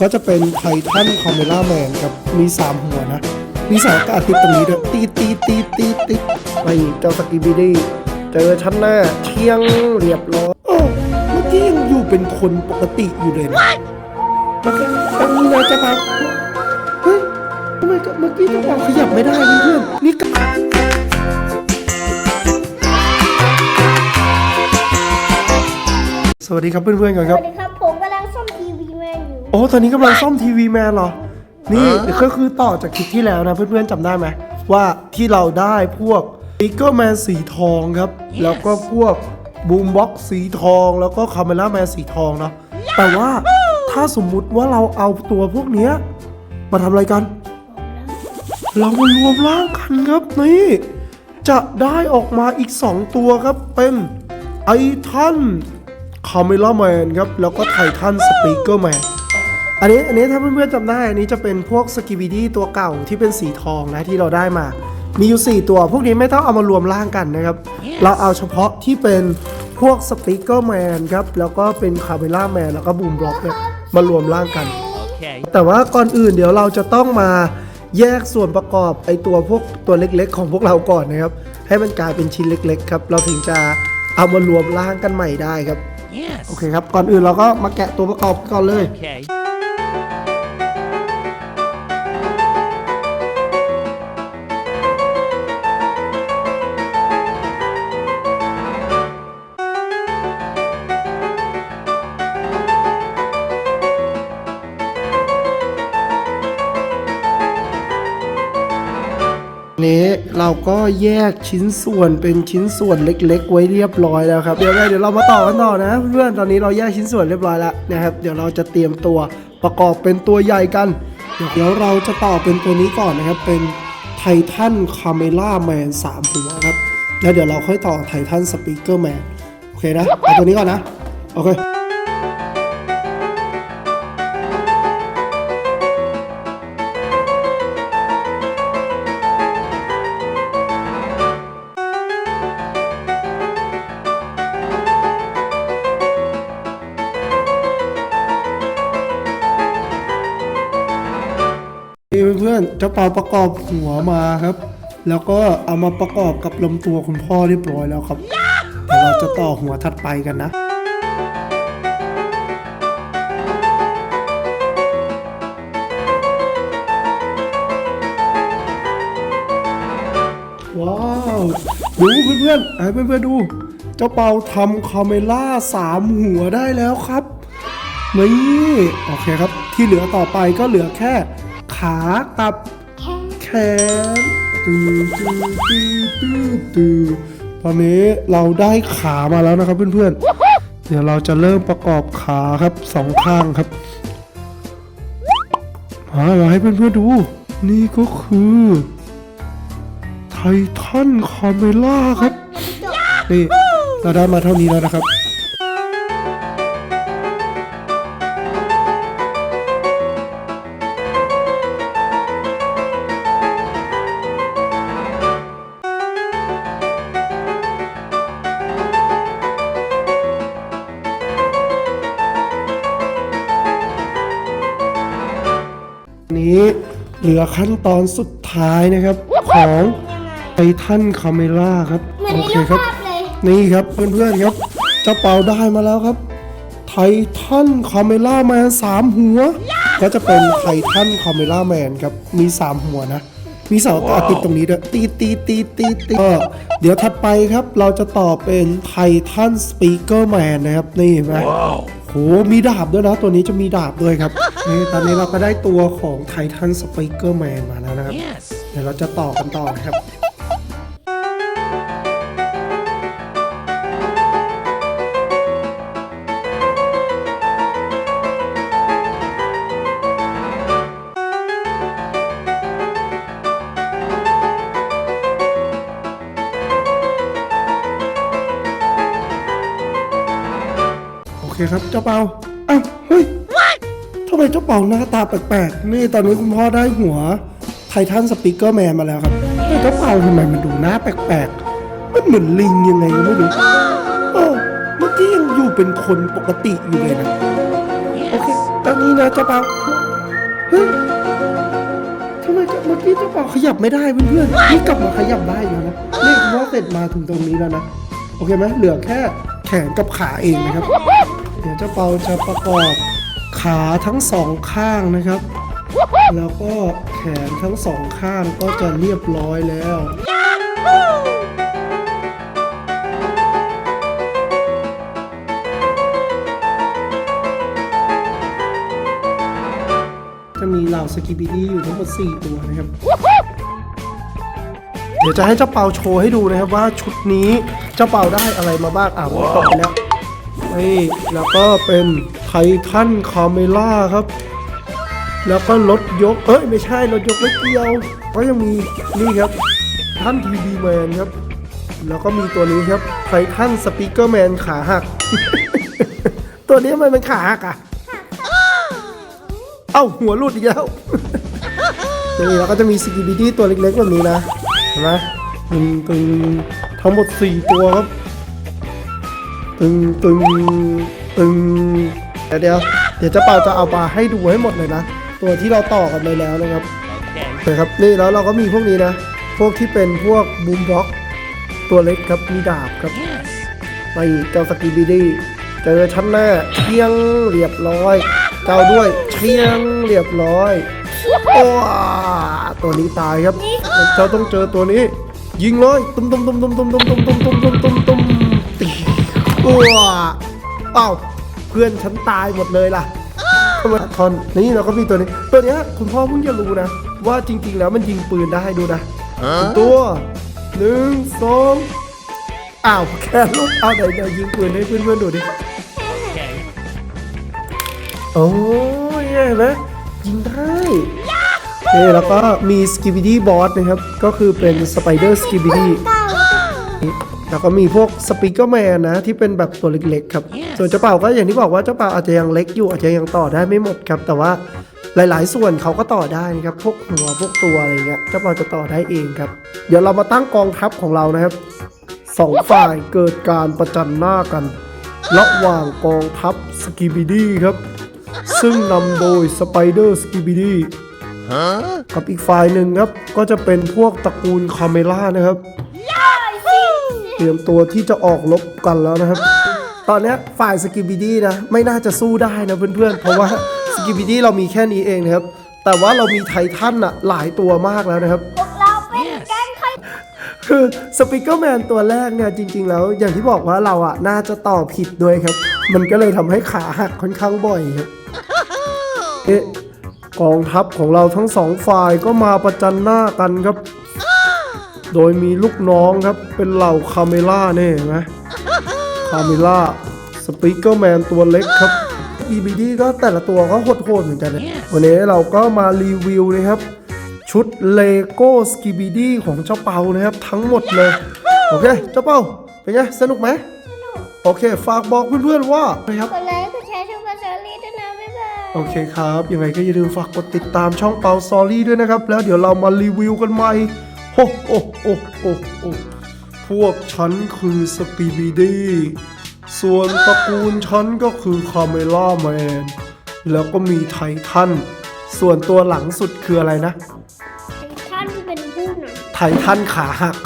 ก็จะเป็นไททันคอมเมล่าแมนครับมีสามหัวนะ มีสายอากาศติดตรงนี้ด้วยตีดตีดตีดตีดตีดไอ้เจ้าสกิบิดี้เจอชั้นหน้าเชียงเรียบร้อยเอ้าเมื่อกี้ยังอยู่เป็นคนปกติอยู่เลยนะแล้วก็ตั้งนี้นะเจ้าครับเฮ้ยทำไมเมื่อกี้เจ้าบ่าวขยับไม่ได้เพื่อนๆนี่ก็สวัสดีครับเพื่อนๆก่อนสครับ อยู่โอ้ตอนนี้กำลังซ่อมทีวีแมนเหรอ นี่ก็คือต่อจากคลิปที่แล้วนะเพื่อนๆจำได้ไหมว่าที่เราได้พวกปิกเกอร์แมนสีทองครับ แล้วก็พวกบูมบ็อกสีทอง แล้วก็คาเมล่าแมนสีทองเนาะแต่ว่าถ้าสมมุติว่าเราเอาตัวพวกเนี้ยมาทำอะไรกัน เรามารวมร่างกันครับนี่จะได้ออกมาอีก 2 ตัวครับเป็นไอทันคาเมล่าแมนครับ แล้วก็ไททันสปีกเกอร์แมน อันนี้อันนี้ถ้าเพื่อนๆจำได้ อันนี้จะเป็นพวกสกิบิดี้ตัวเก่าที่เป็นสีทองนะที่เราได้มา มีอยู่ 4 ตัว พวกนี้ไม่ต้องเอามารวมร่างกันนะครับ เราเอาเฉพาะที่เป็นพวกสปีกเกอร์แมนครับ แล้วก็เป็นคาเมล่าแมนแล้วก็บูมบล็อกเนี่ยมารวมร่างกัน Okay. แต่ว่าก่อนอื่นเดี๋ยวเราจะต้องมาแยกส่วนประกอบไอตัวพวกตัวเล็กๆ ของพวกเราก่อนนะครับ ให้มันกลายเป็นชิ้นเล็กๆครับ เราถึงจะเอามารวมร่างกันใหม่ได้ครับ Yes. โอเคครับ ก่อนอื่นเราก็มาแกะตัวประกอบก่อนเลย Okay. นี้เราก็แยกชิ้นส่วนเป็นชิ้นส่วนเล็ก ๆ ไว้เรียบร้อยแล้วครับเดี๋ยวเดี๋ยวเรามาต่อกันต่อนะ เพื่อนตอนนี้เราแยกชิ้นส่วนเรียบร้อยแล้วนะครับ เดี๋ยวเราจะเตรียมตัวประกอบเป็นตัวใหญ่กันเดี๋ยวเราจะต่อเป็นตัวนี้ก่อนนะครับ เป็นไททันคาเมล่าแมนสามหัวครับแล้วเดี๋ยวเราค่อยต่อไททันสปีกเกอร์แมนโอเคนะเอาตัวนี้ก่อนนะโอเค อนเจ้าเปาประกอบหัวมาครับ แล้วก็เอามาประกอบกับลำตัวคุณพ่อเรียบร้อยแล้วครับเดี๋ยวเราจะต่อหัวถัดไปกันนะว้าวดูเพื่อนๆให้เพื่อนๆดู เจ้าเปาทำคาเมล่าสามหัวได้แล้วครับนี่โอเคครับที่เหลือต่อไปก็เหลือแค่ ขากับ แขนตือตือตือตือตือตอนนี้เราได้ขามาแล้วนะครับเพื่อนๆ เดี๋ยวเราจะเริ่มประกอบขาครับสองข้างครับมาเราให้เพื่อนๆดู นี่ก็คือไททันคาเมล่าครับ นี่เราได้มาเท่านี้แล้วนะครับ นี้เหลือขั้นตอนสุดท้ายนะครับ ของไททันคาเมล่าครับเหมือนโอในเครูปครับภาพเลยนี่ครับเพื่อนๆครับเจ้าเปาได้มาแล้วครับ ไททันคาเมล่าแมนสามหัว ก็จะเป็นไททันคาเมล่าแมนครับมีสามหัวนะมีเสาอากาศติดตรงนี้ด้วยตีดตีดตีดตีดตีดก็เดี๋ยวถัดไปครับเราจะต่อเป็นไททันสปีกเกอร์แมนนะครับ นี่เห็นไหม Wow. โหมีดาบด้วยนะตัวนี้จะมีดาบด้วยครับนี่ตอนนี้เราก็ได้ตัวของไททันสปีกเกอร์แมนมาแล้วนะครับ Yes. เดี๋ยวเราจะต่อกันต่อนะครับ คครับเจ้าเปาอ้าวเฮ้ยทำไมเจ้าเปาหน้าตาแปลกๆ นี่ตอนนี้คุณพ่อได้หัวไททันสปีกเกอร์แมนมาแล้วครับแต่เจ้าเปาทำไมมันดูหน้าแปลกๆ มันเหมือนลิงยังไงก็ไม่รู้เออเมื่อกี้ยังอยู่เป็นคนปกติอยู่เลยนะโอเค Yes. แต่นี่นะเจ้าเปาเฮ้ยทำไมเมื่อกี้เจ้าเปาขยับไม่ได้เพื่อนๆนี่กลับมาขยับได้แล้วนะนี่คือว่าเสร็จมาถึงตรงนี้แล้วนะโอเคไหมเหลือแค่แขนกับขาเองนะครับ เดี๋ยวเจ้าเปาจะประกอบขาทั้งสองข้างนะครับ แล้วก็แขนทั้งสองข้างก็จะเรียบร้อยแล้วจะมีเหล่าสกิบิดี้อยู่ทั้งหมด4 ตัวนะครับ เดี๋ยวจะให้เจ้าเปาโชว์ให้ดูนะครับว่าชุดนี้เจ้าเปาได้อะไรมาบ้างอ่าผมตกไปแล้ว นี่แล้วก็เป็นไททันคาเมล่าครับ แล้วก็รถยก เอ้ยไม่ใช่รถยกไม่เกี่ยวก็ยังมีนี่ครับท่านทีวีแมนครับ แล้วก็มีตัวนี้ครับไททันสปีกเกอร์แมนขาหัก ตัวนี้ทำไมมันขาหักอะ เอ้าหัวหลุดอีกแล้วนี่แล้วก็จะมีสกิบิดี้ตัวเล็กๆแบบนี้นะเห็นไหมตึงตึงทั้งหมด 4 ตัวครับ ตึงตึงตึงเดี๋ยวเดี๋ยวเดี๋ยวเจะเป่าจะเอาปลาให้ดูให้หมดเลยนะ ตัวที่เราต่อกันไปแล้วนะครับนะครับนี่แล้วเราก็มีพวกนี้นะ พวกที่เป็นพวกบูมบ็อกตัวเล็กครับมีดาบครับไปเจ้าสกิบิดี้เจอชั้นหน้าเชียงเรียบร้อย เจ้าด้วยเชียงเรียบร้อยโอ้ตัวนี้ตายครับ เจ้าต้องเจอตัวนี้ ยิงเลยตุ้มตุ้มตุ้มตุ้มตุ้มตุ้มตุ้มตุ้มตุ้มตุ้มตุ้ม ตุ้มตีอ้วเอ้าเพื่อนฉันตายหมดเลยล่ะทำไมทอนนี่เราก็มีตัวนี้ ตัวเนี้ยคุณพ่อเพิ่งจะรู้นะ ว่าจริง ๆ แล้วมันยิงปืนได้ดูนะตัวหนึ่งสองอ้าวแค่ลูกเอาไหนเดี๋ยวยิงปืนให้เพื่อนๆดูดิโอ้ยเห็นไหมยิงได้นี่แล้วก็มีสกิบิดี้บอสนะครับ ก็คือเป็นสไปเดอร์สกิบิดี้ แล้วก็มีพวกสปีกเกอร์แมนนะที่เป็นแบบตัวเล็กๆครับ ส่วนเจ้าเป่าก็อย่างที่บอกว่าเจ้าเป่าอาจจะยังเล็กอยู่อาจจะยังต่อได้ไม่หมดครับ แต่ว่าหลายๆ ส่วนเขาก็ต่อได้นะครับพวกหัวพวกตัวอะไรเงี้ยเจ้าเป่าจะต่อได้เองครับ เดี๋ยวเรามาตั้งกองทัพของเรานะครับสองฝ่ายเกิดการประจันหน้ากัน ระหว่างกองทัพสกิบิดี้ครับ ซึ่งนำโดยสไปเดอร์สกิบิดี้กับอีกฝ่ายหนึ่งครับก็จะเป็นพวกตระกูลคาเมล่านะครับ เตรียมตัวที่จะออกรบกันแล้วนะครับ ตอนเนี้ยฝ่ายสกิบิดี้นะไม่น่าจะสู้ได้นะเพื่อนๆ เพราะว่าสกิบิดี้เรามีแค่นี้เองนะครับ แต่ว่าเรามีไททันอะหลายตัวมากแล้วนะครับพวกเราเป็นแก๊งใครคือสปิเกอร์แมนตัวแรกเนี่ยจริง ๆ แล้วอย่างที่บอกว่าเราอะน่าจะต่อผิดด้วยครับ มันก็เลยทำให้ขาหักค่อนข้างบ่อยครับเอ๊ะกองทัพของเราทั้งสองฝ่ายก็มาประจันหน้ากันครับ โดยมีลูกน้องครับ เป็นเหล่าคาเมล่าเนี่ยเห็นไหมคาเมล่าสปิเกอร์แมนตัวเล็กครับ BBD ก็แต่ละตัวก็โหดๆเหมือนกันนะวันนี้เราก็มารีวิวนะครับ ชุดเลโก้สกิบิดี้ของเจ้าเปานะครับ ทั้งหมดเลย โอเค เจ้าเปาเป็นไง สนุกไหมโอเค ฝากบอกเพื่อนๆว่านะครับกดไลค์กดแชร์ช่องภาษาลีด้วยนะบ๊ายบายโอเคครับ ยังไงก็อย่าลืมฝากกดติดตามช่องเปาซอรี่ด้วยนะครับ แล้วเดี๋ยวเรามารีวิวกันใหม่ โอ้โอ้โอ้โอ้โอ้พวกฉันคือสกิบิดี้ส่วนตระกูลฉันก็คือคาเมล่าแมน แล้วก็มีไททัน ส่วนตัวหลังสุดคืออะไรนะท่านเป็นผู้นำไททันขาหัก